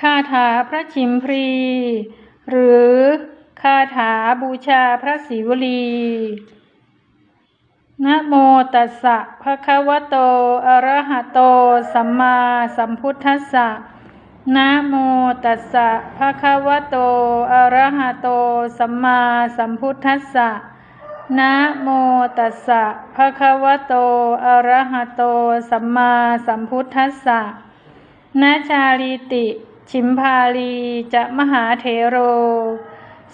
คาถาพระชิมพรี หรือคาถาบูชาพระศิวลี นะโมตัสสะภะคะวะโต อะระหะโต สัมมาสัมพุทธัสสะ นะโมตัสสะภะคะวะโต อะระหะโต สัมมาสัมพุทธัสสะ นะโมตัสสะภะคะวะโต อะระหะโต สัมมาสัมพุทธัสสะนาชาลีติ ชิมพาลีจะมหาเถโร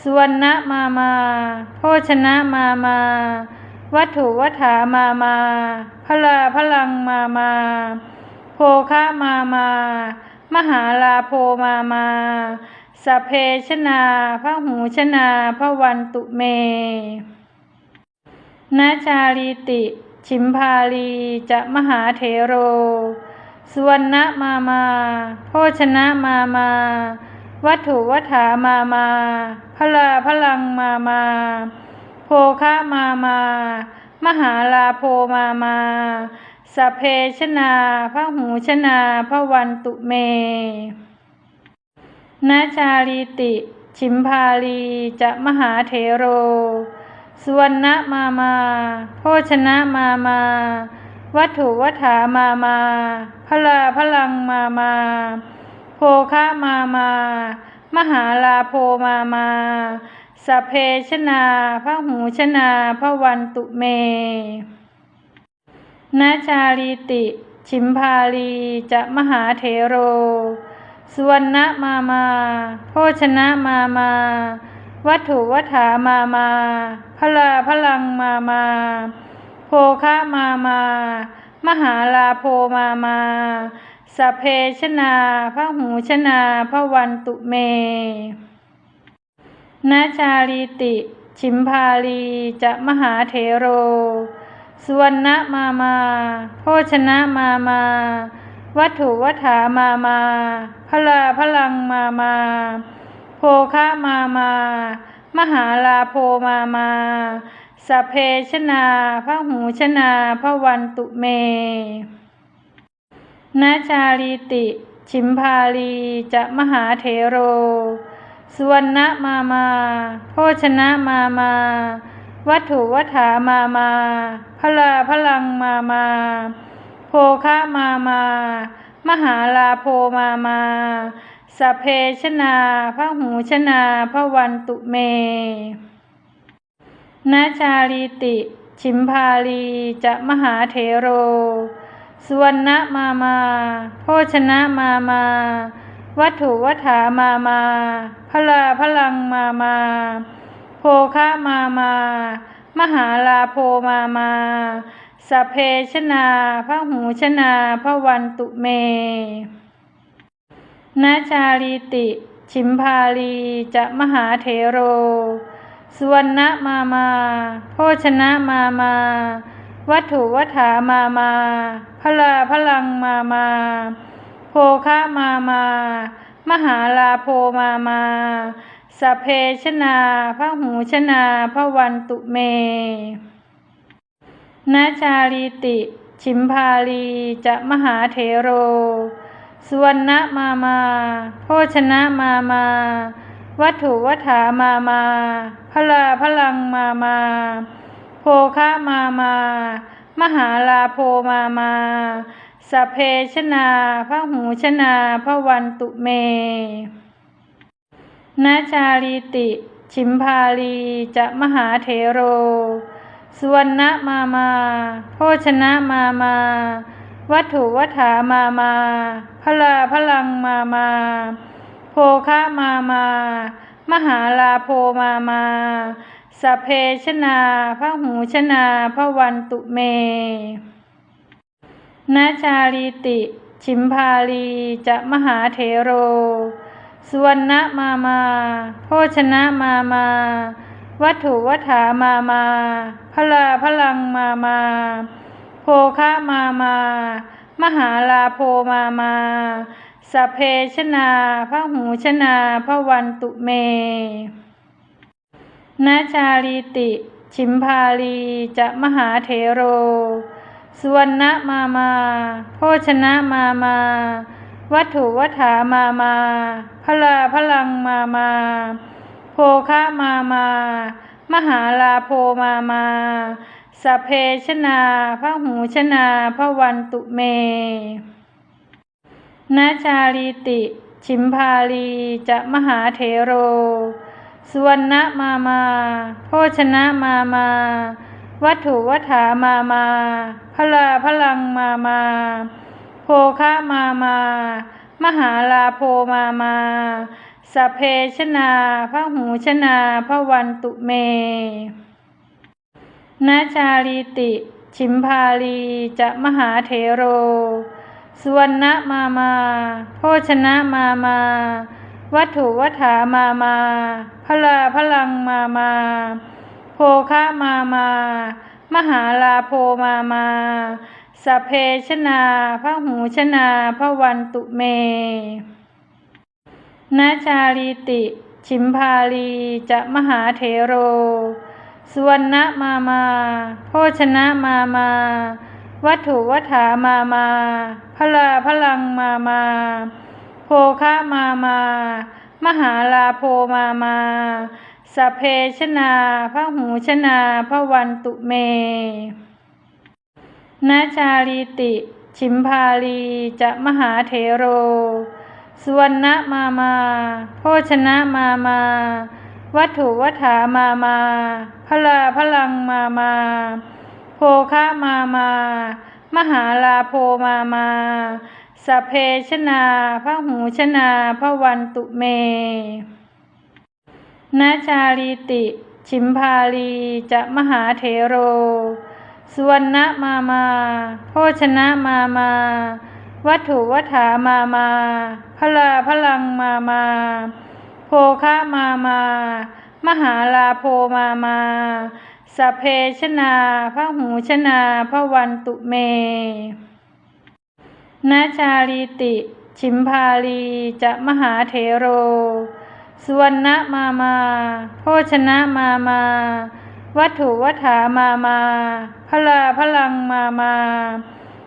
สวรณมามาโภชนะมามา วัตถุวัฏามามาพลาพลังมามา โภคะมามา มหาลาโพมามาสเพชนาพระหูชนาพระวันตุเม นาชาลีติ ชิมพาลีจะมหาเถโร สุวรรณมามาโภชนะมามา วัตถุวัฏามามาพลาพลังมามา โภคะมามา มหาลาโพมามาสเพชนาพระหูชนาพระวันตุเม นาชาลีติ ชิมพาลีจะมหาเถโรสุวรรณมามา โภชนะมามา วัตถุวัฏามามาพลาพลังมามา โภคะมามา มหาลาโพมามาสเพชนาพระหูชนาพระวันตุเม นาชาลีติ ชิมพาลีจะมหาเถโรสุวรรณมามา โภชนะมามา วัตถุวัฏามามาพลาพลังมามา โภคะมา มา มหาลาโพมา มาสเพชนาพระหูชนาพระวันตุเม นาชาลีติ ชิมพาลีจะมหาเถโรสุวรรณมา มาโภชนะมา มา วัตถุวัฏามา มาพลาพลังมา มา โภคะมา มา มหาลาโพมา มา สเพชนาพระหูชนาพระวันตุเม นาชาลีติ ชิมพาลีจะมหาเถโรสวรณมามา โภชนะมามา วัตถุวัฏามามาพลาพลังมามา โภคะมามา มหาลาโพมามาสเพชนาพระหูชนาพระวันตุเม นาชาลีติ ชิมพาลีจะมหาเถโรสุวรรณมามา โภชนะมามา วัตถุวัฏามามาพลาพลังมามา โภคะมามา มหาลาโพมามาสเพชนาพระหูชนาพระวันตุเม นาชาลีติ ชิมพาลีจะมหาเถโร สุวรรณมามา โภชนะมามา วัตถุวัฏามามาพลาพลังมามา โภคะมามา มหาลาโพมามาสเพชนาพระหูชนาพระวันตุเม นาชาลีติ ชิมพาลีจะมหาเถโรสุวรรณมามา โภชนะมามา วัตถุวัฏามามาพลาพลังมามา โภคะมามา มหาลาโพมามาสเพชนาพระหูชนาพระวันตุเม นาชาลีติ ชิมพาลีจะมหาเถโรสุวรรณมามา โภชนะมามา วัตถุวัฏามามาพลาพลังมามา คะมา มา มหาลาโพมา มาสพเพชนาพระหูชนาพระวันตุเม นาชาลีติ ชิมพาลีจะมหาเถโร สวรรณมามาโภชนะมามา วัตถุวัฏามามาพลาพลังมามาโภคะมามา มหาลาโพมามา สเพชนาพระหูชนาพระวันตุเม นาชาลีติ ชิมพาลีจะมหาเถโร สวรณมามา โภชนะมามา วัตถุวัฏามามาพลาพลังมามา โภคะมามา มหาลาโพมามาสเพชนาพระหูชนาพระวันตุเม นาชาลีติ ชิมพาลีจะมหาเถโรสุวรรณมามา โภชนะมามา วัตถุวัฏามามาพลาพลังมามา โภคะมามา มหาลาโพมามาสเพชนาพระหูชนาพระวันตุเม นาชาลีติ ชิมพาลีจะมหาเถโร สุวรรณมามาโภชนะมามา วัตถุวัฏามามาพลาพลังมามา โภคะมามา มหาลาโพมามาสเพชนาพระหูชนาพระวันตุเม นาชาลีติ ชิมพาลีจะมหาเถโรสุวรรณมามา โภชนะมามา วัตถุวัฏฐามามาพลาพลังมามา โภคะมามา มหาลาโพมามาสเพชนาพระหูชนาพระวันตุเม นาชาลีติ ชิมพาลีจะมหาเถโรสุวรรณมามา โภชนะมามา วัตถุวัฏฐามามาพลาพลังมามา โภคะมามา มหาลาโพมามาสเพชนาพระหูชนาพระวันตุเม นาชาลีติ ชิมพาลีจะมหาเถโรสุวรรณมามา โภชนะมามา วัตถุวัฏามามาพลาพลังมามา โภคะมามา มหาลาโพมามา สพเพชนาพระหูชนาพระวันตุเม นาชาลีติ ชิมพาลีจะมหาเถโร สวรณมามา โภชนะมามา วัตถุวัฏฐามามาพลาพลังมามา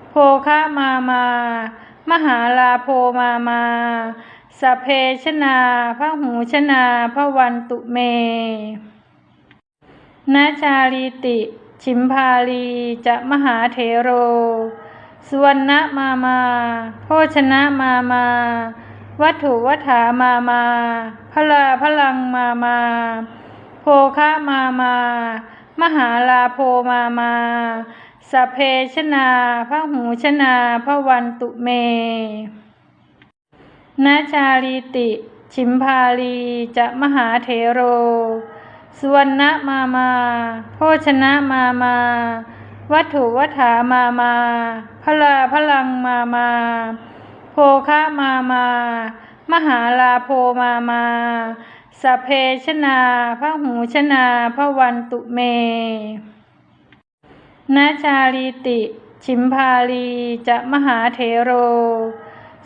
โภคะมามา มหาลาโพมามาสพเพชนาพระหูชนาพระวันตุเม นาชาลีติ ชิมพาลีจะมหาเถโรสุวรรณมามา โภชนะมามา วัตถุวัฏามามาพลาพลังมามา โภคะมามา มหาลาโพมามาสเพชนาพระหูชนาพระวันตุเม นาชาลีติ ชิมพาลีจะมหาเถโร สุวรรณมามา โภชนะมามา วัตถุวัฏฐามามาพลาพลังมามา โภคะมามา มหาลาโพมามาสเพชนาพระหูชนาพระวันตุเม นาชาลีติ ชิมพาลีจะมหาเถโร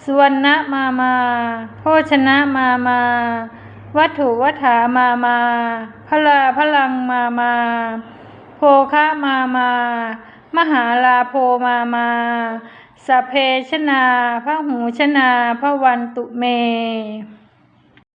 สุวรรณมามา โภชนะมามา วัตถุวัฏฐามามาพลาพลังมามา โภคะมามา มหาลาโพมามาสเพชนาพระหูชนาพระวันตุเม